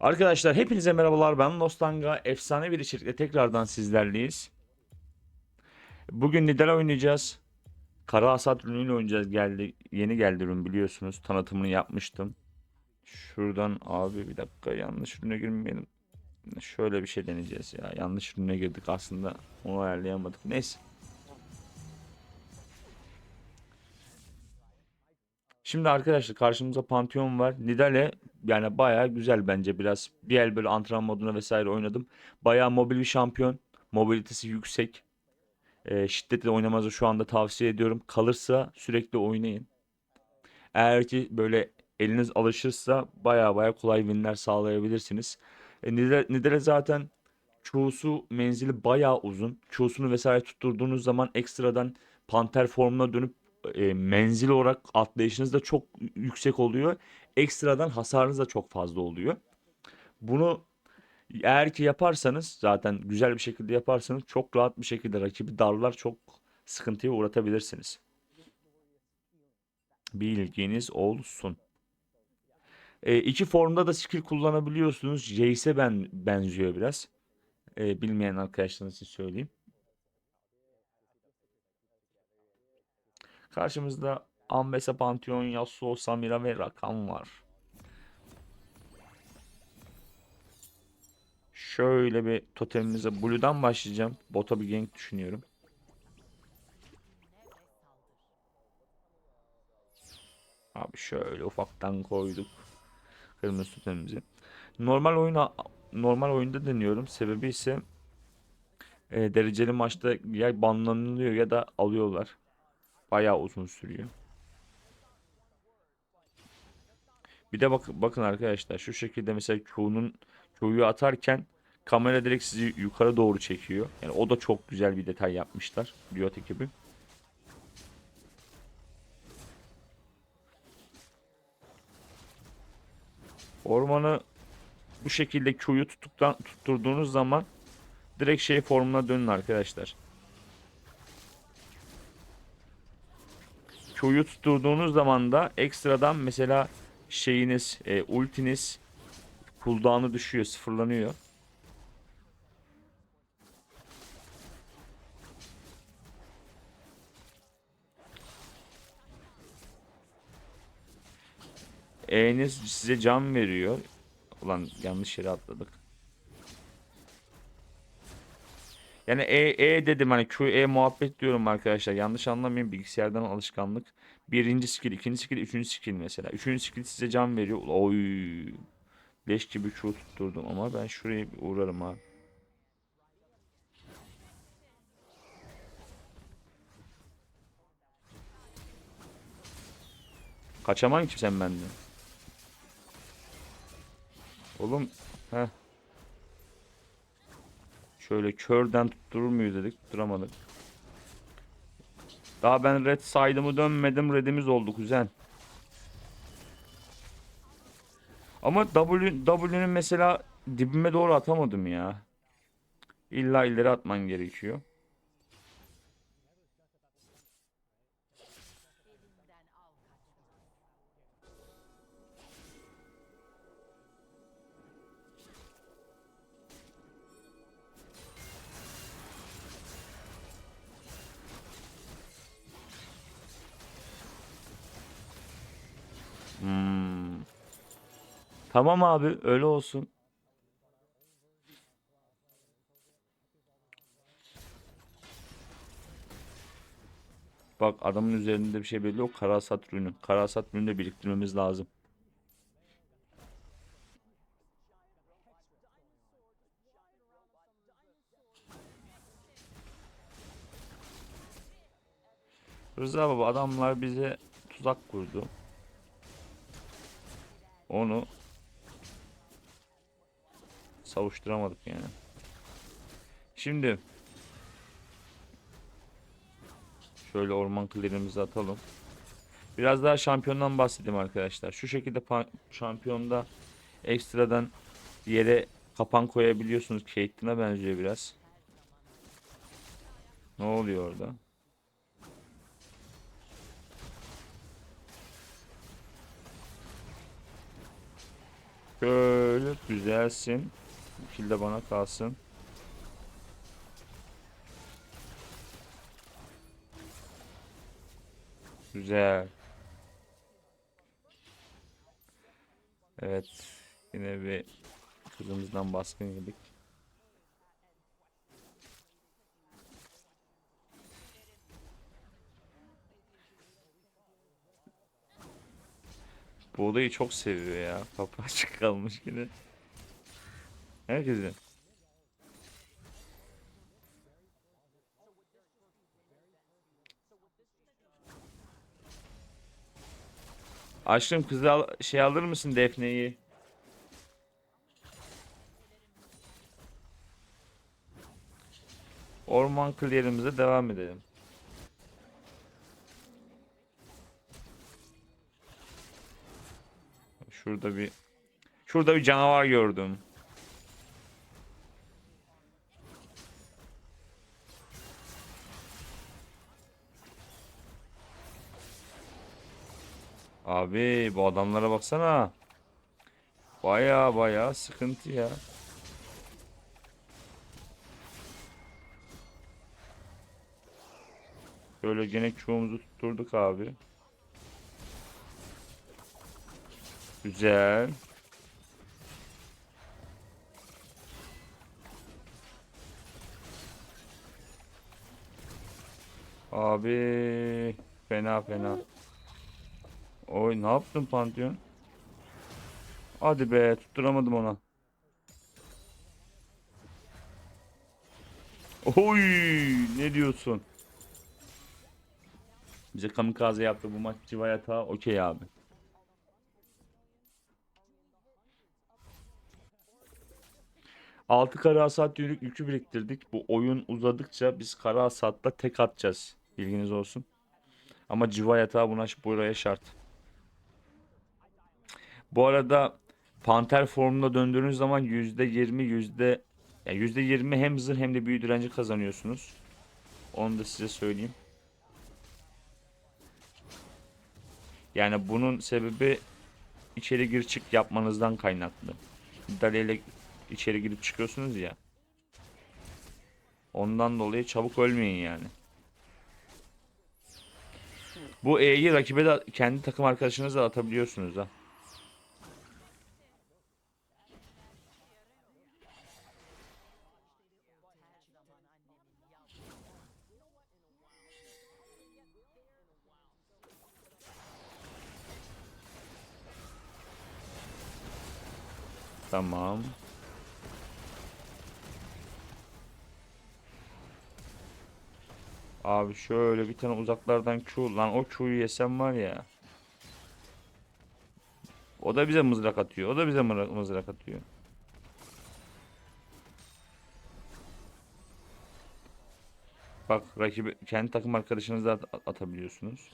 Arkadaşlar hepinize merhabalar ben Nostanga. Efsane bir içerikle tekrardan sizlerleyiz. Bugün Nidal oynayacağız. Kara Hasat ürünüyle oynayacağız. Geldi, yeni geldi ürün biliyorsunuz. Tanıtımını yapmıştım. Şuradan abi bir dakika yanlış ürüne girmeyelim. Şöyle bir şey deneyeceğiz ya. Yanlış ürüne girdik aslında. Onu ayarlayamadık. Neyse. Şimdi arkadaşlar karşımızda Pantheon var. Nidale yani bayağı güzel bence biraz. Bir el böyle antrenman moduna vesaire oynadım. Bayağı mobil bir şampiyon. Mobilitesi yüksek. Ee, şiddetle oynamanızı şu anda tavsiye ediyorum. Kalırsa sürekli oynayın. Eğer ki böyle eliniz alışırsa bayağı bayağı kolay winler sağlayabilirsiniz. E, Nidale, Nidale zaten çoğusu menzili bayağı uzun. Çoğusunu vesaire tutturduğunuz zaman ekstradan panter formuna dönüp e, menzil olarak atlayışınız da çok yüksek oluyor. Ekstradan hasarınız da çok fazla oluyor. Bunu eğer ki yaparsanız zaten güzel bir şekilde yaparsanız çok rahat bir şekilde rakibi darlar çok sıkıntıya uğratabilirsiniz. Bilginiz olsun. E, iki formda da skill kullanabiliyorsunuz. Jace'e ben benziyor biraz. E, bilmeyen arkadaşlarınız için söyleyeyim. Karşımızda Ambessa, Pantheon, Yasuo, Samira ve Rakan var. Şöyle bir totemimize Blue'dan başlayacağım. Bota bir gank düşünüyorum. Abi şöyle ufaktan koyduk. Kırmızı totemimizi. Normal oyuna normal oyunda deniyorum. Sebebi ise e, dereceli maçta ya banlanılıyor ya da alıyorlar. Bayağı uzun sürüyor. Bir de bak bakın arkadaşlar şu şekilde mesela Q'nun Q'yu atarken kamera direkt sizi yukarı doğru çekiyor. Yani o da çok güzel bir detay yapmışlar Riot ekibi. Ormanı bu şekilde Q'yu tuttuktan tutturduğunuz zaman direkt şey formuna dönün arkadaşlar. Q'yu tutturduğunuz zaman da ekstradan mesela şeyiniz, e, ultiniz cooldown'u düşüyor, sıfırlanıyor. E'niz size can veriyor. Ulan yanlış yere atladık. Yani E, E dedim hani Q, E muhabbet diyorum arkadaşlar. Yanlış anlamayın bilgisayardan alışkanlık. Birinci skill, ikinci skill, üçüncü skill mesela. Üçüncü skill size can veriyor. Oy. Leş gibi Q tutturdum ama ben şuraya bir uğrarım abi. Kaçaman ki sen benden. Oğlum. Heh. Şöyle körden tutturur muyuz dedik. Tutturamadık. Daha ben red side'ımı dönmedim. Red'imiz oldu kuzen. Ama W, W'nün mesela dibime doğru atamadım ya. İlla ileri atman gerekiyor. Tamam abi öyle olsun. Bak adamın üzerinde bir şey belli yok. Karasat ürünü. Karasat ürünü de biriktirmemiz lazım. Rıza baba adamlar bize tuzak kurdu. Onu savuşturamadık yani. Şimdi şöyle orman clear'imizi atalım. Biraz daha şampiyondan bahsedeyim arkadaşlar. Şu şekilde şampiyonda ekstradan yere kapan koyabiliyorsunuz. Caitlyn'a benziyor biraz. Ne oluyor orada? Şöyle güzelsin. Bu kill de bana kalsın. Güzel. Evet. Yine bir kızımızdan baskın yedik. Bu odayı çok seviyor ya. Kapı açık kalmış yine. Herkesin. Aşkım kızı al şey alır mısın Defne'yi? Orman clear'imize devam edelim. Şurada bir Şurada bir canavar gördüm. Abi bu adamlara baksana. Baya baya sıkıntı ya. Böyle gene çuğumuzu tutturduk abi. Güzel. Abi fena fena. Oy ne yaptın Pantheon? Hadi be tutturamadım ona. Oy ne diyorsun? Bize kamikaze yaptı bu maç civa yatağı okey abi. Altı kara hasat yürük yükü biriktirdik. Bu oyun uzadıkça biz kara hasatta tek atacağız. Bilginiz olsun. Ama civa yatağı buna buraya şart. Bu arada panter formuna döndüğünüz zaman %20 yüzde yani %20 hem zırh hem de büyü direnci kazanıyorsunuz. Onu da size söyleyeyim. Yani bunun sebebi içeri gir çık yapmanızdan kaynaklı. Daleyle içeri girip çıkıyorsunuz ya. Ondan dolayı çabuk ölmeyin yani. Bu E'yi rakibe de kendi takım arkadaşınızla atabiliyorsunuz ha. Tamam. Abi şöyle bir tane uzaklardan Q lan o Q'yu yesem var ya. O da bize mızrak atıyor. O da bize mızrak, atıyor. Bak rakibi kendi takım arkadaşınızla at- atabiliyorsunuz.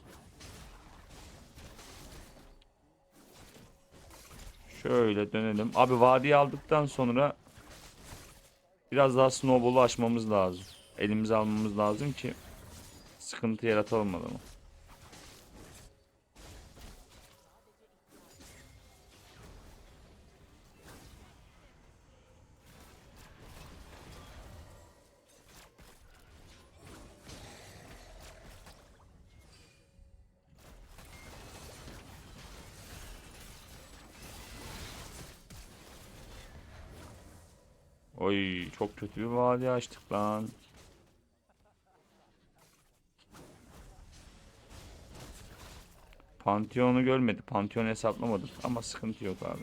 Şöyle dönelim. Abi vadiyi aldıktan sonra biraz daha snowball'u açmamız lazım. Elimize almamız lazım ki sıkıntı yaratalım adamı. Kötü bir vadi açtık lan. Pantheon'u görmedi. Pantheon'u hesaplamadık ama sıkıntı yok abi.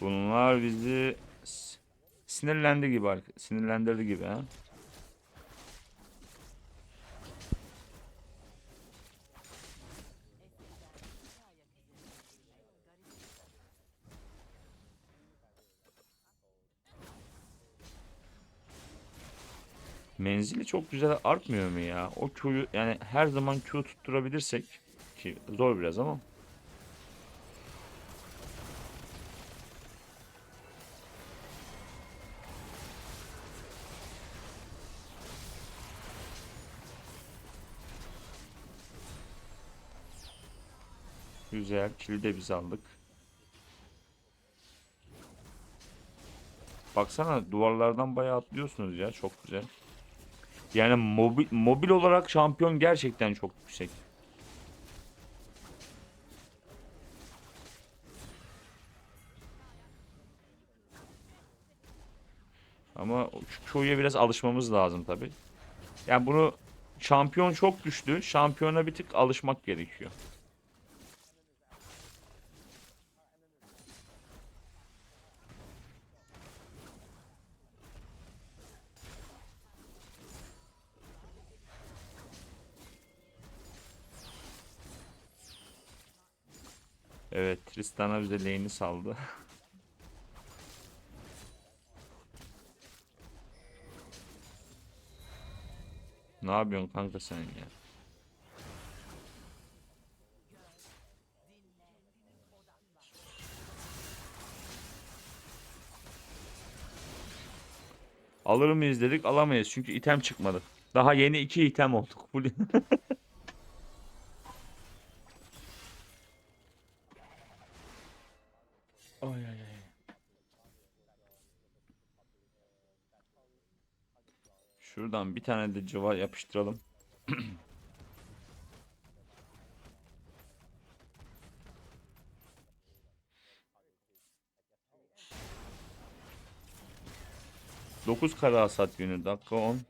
Bunlar bizi sinirlendi gibi sinirlendirdi gibi ha. Menzili çok güzel artmıyor mu ya? O Q'yu yani her zaman Q tutturabilirsek ki zor biraz ama Güzel. Kili de biz aldık. Baksana duvarlardan bayağı atlıyorsunuz ya. Çok güzel. Yani mobil, mobil olarak şampiyon gerçekten çok yüksek. Ama Q'ya biraz alışmamız lazım tabii. Yani bunu şampiyon çok güçlü. Şampiyona bir tık alışmak gerekiyor. Evet, Tristana bize lane'i saldı. Ne yapıyorsun kanka sen ya? Alır mıyız dedik alamayız çünkü item çıkmadı. Daha yeni iki item olduk. Şuradan bir tane de cıva yapıştıralım. Dokuz kara hasat yönü dakika 10.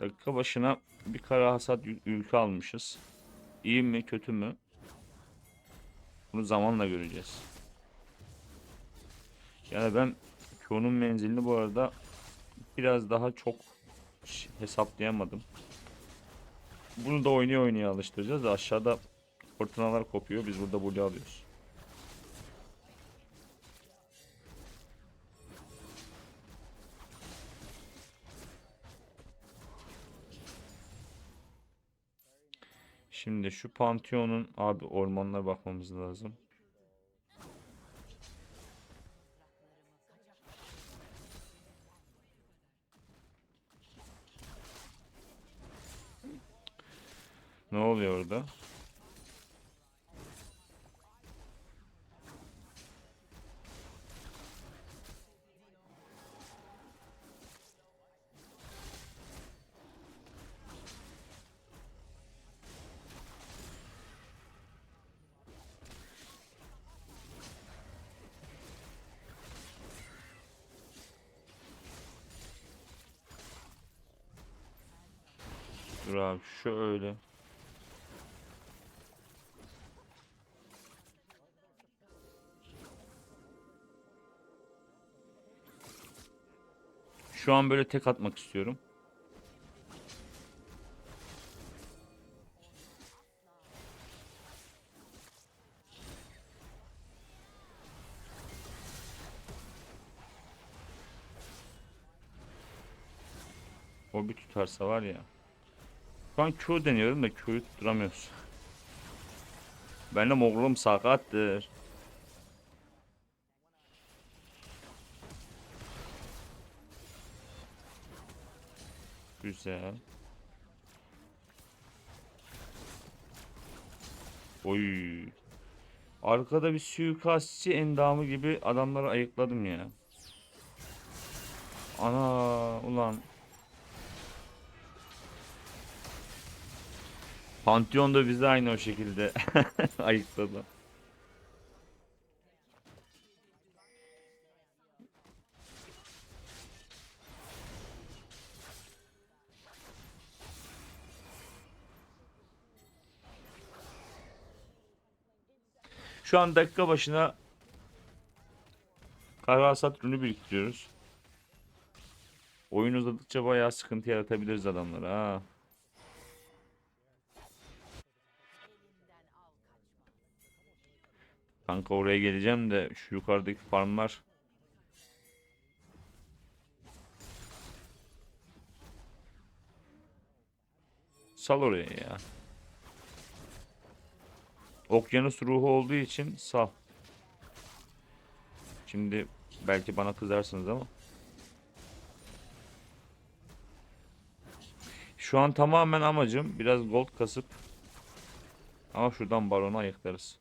Dakika başına bir kara hasat yükü almışız. İyi mi kötü mü? Bunu zamanla göreceğiz. Yani ben Q'nun menzilini bu arada biraz daha çok hesaplayamadım. Bunu da oynaya oynaya alıştıracağız da aşağıda fırtınalar kopuyor. Biz burada Blue alıyoruz. Şimdi şu Pantheon'un abi ormanlara bakmamız lazım. Orada? Dur abi şöyle. Şu an böyle tek atmak istiyorum. O bir tutarsa var ya. Şu an Q deniyorum da Q'yu tutturamıyoruz. Benim oğlum sakattır. Güzel. Oy. Arkada bir suikastçı endamı gibi adamları ayıkladım ya. Ana ulan. Pantheon da bizi aynı o şekilde ayıkladı. Şu an dakika başına kara hasat ürünü biriktiriyoruz. Oyun uzadıkça bayağı sıkıntı yaratabiliriz adamlara ha. Kanka oraya geleceğim de şu yukarıdaki farmlar Sal oraya ya. Okyanus ruhu olduğu için sal. Şimdi belki bana kızarsınız ama. Şu an tamamen amacım biraz gold kasıp Ama şuradan baronu ayıklarız.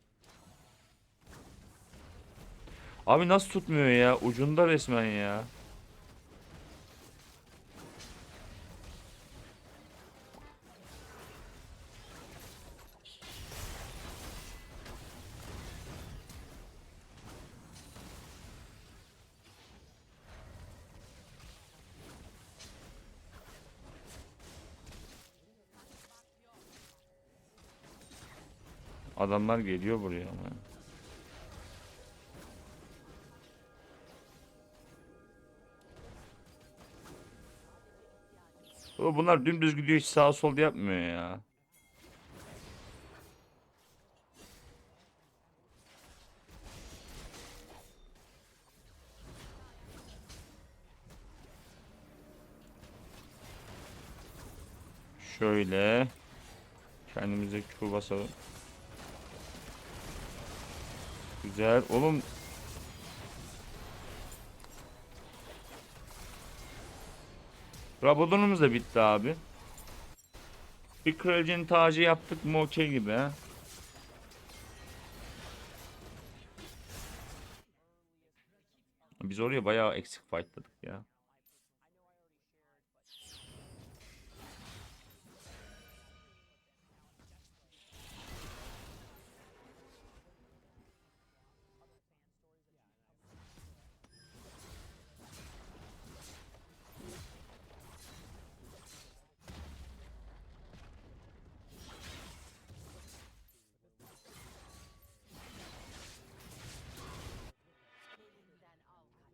Abi nasıl tutmuyor ya? Ucunda resmen ya. Adamlar geliyor buraya ama. Baba bunlar dümdüz gidiyor hiç sağa sol yapmıyor ya. Şöyle kendimize Q basalım. Güzel. Oğlum Rabadonumuz da bitti abi. Bir kraliçenin tacı yaptık mı okey gibi ha. Biz oraya bayağı eksik fightladık ya.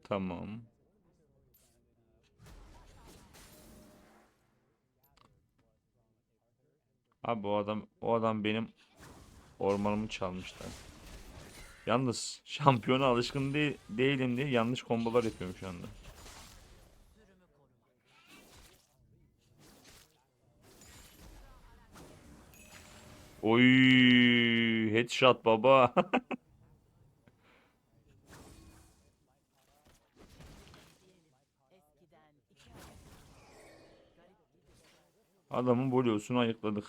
Tamam. Abi o adam o adam benim ormanımı çalmışlar. Yalnız şampiyona alışkın değil, değilim diye yanlış kombolar yapıyorum şu anda. Oy, headshot baba. Adamın voleyosunu ayıkladık.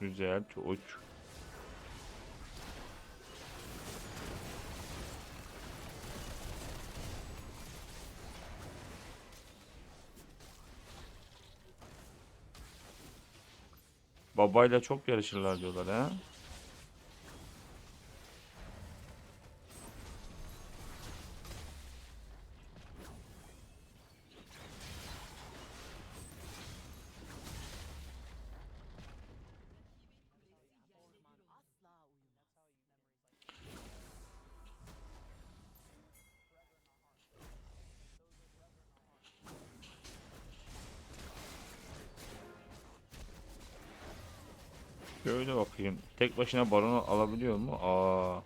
Güzel, çok. Babayla çok yarışırlar diyorlar ha. Başına baronu alabiliyor mu? Aa.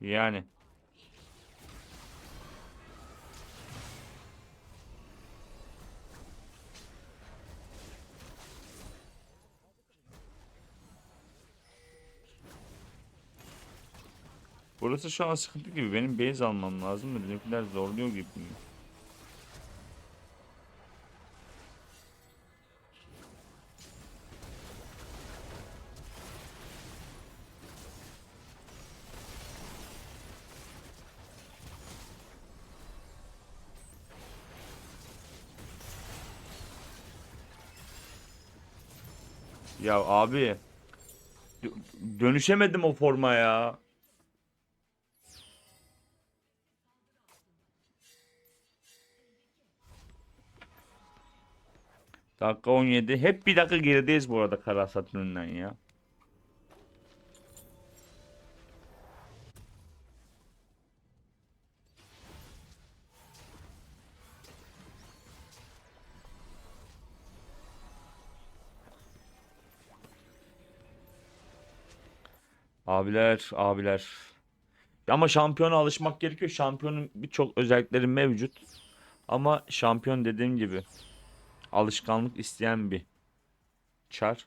Yani. Burası şu an sıkıntı gibi. Benim base almam lazım da bizimkiler zorluyor gibi. Ya abi dö- dönüşemedim o forma ya. Dakika 17. Hep bir dakika gerideyiz bu arada Kara Satürn'den ya. Abiler, abiler. Ama şampiyona alışmak gerekiyor. Şampiyonun birçok özellikleri mevcut. Ama şampiyon dediğim gibi alışkanlık isteyen bir çar.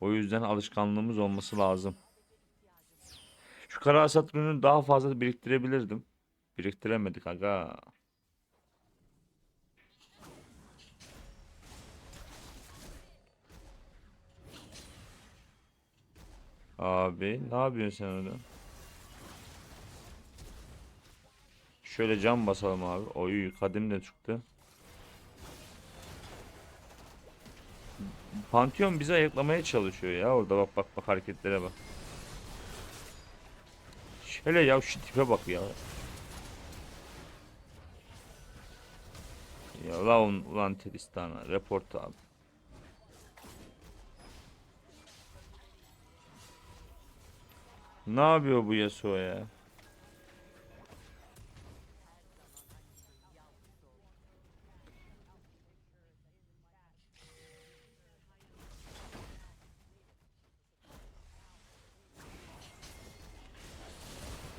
O yüzden alışkanlığımız olması lazım. Şu kara hasat daha fazla biriktirebilirdim. Biriktiremedik aga. Abi ne yapıyorsun sen orada? Şöyle cam basalım abi. Oy kadim de çıktı. Pantheon bizi ayıklamaya çalışıyor ya orada bak bak bak hareketlere bak. Şöyle ya şu tipe bak ya. Ya lan ulan Tristan'a report abi. Ne yapıyor bu Yasuo ya?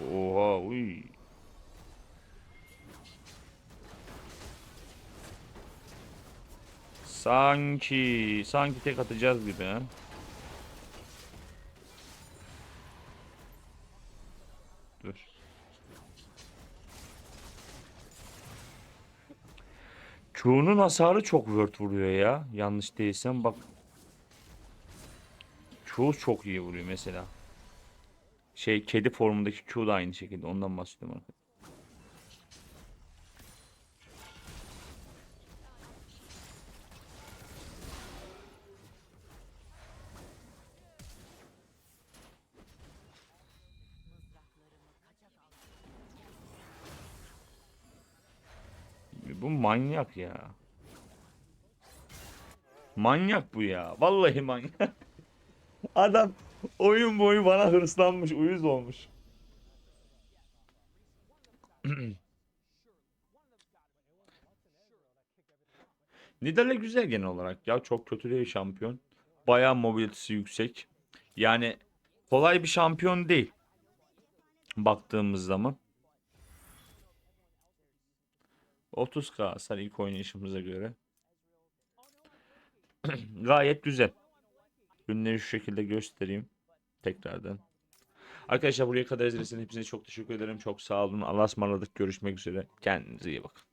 Oha uy. Sanki sanki tek atacağız gibi ha. Dur. Q'nun hasarı çok word vuruyor ya. Yanlış değilsem bak. Q çok iyi vuruyor mesela. Şey kedi formundaki Q da aynı şekilde. Ondan bahsediyorum arkadaşlar. Bu manyak ya. Manyak bu ya. Vallahi manyak. Adam oyun boyu bana hırslanmış, uyuz olmuş. Nidale güzel genel olarak ya. Çok kötü değil şampiyon. Bayağı mobilitesi yüksek. Yani kolay bir şampiyon değil. Baktığımız zaman. 30k hasar ilk oynayışımıza göre. Gayet güzel. Ürünleri şu şekilde göstereyim. Tekrardan. Arkadaşlar buraya kadar izlediğiniz hepinize çok teşekkür ederim. Çok sağ olun. Allah'a ısmarladık. Görüşmek üzere. Kendinize iyi bakın.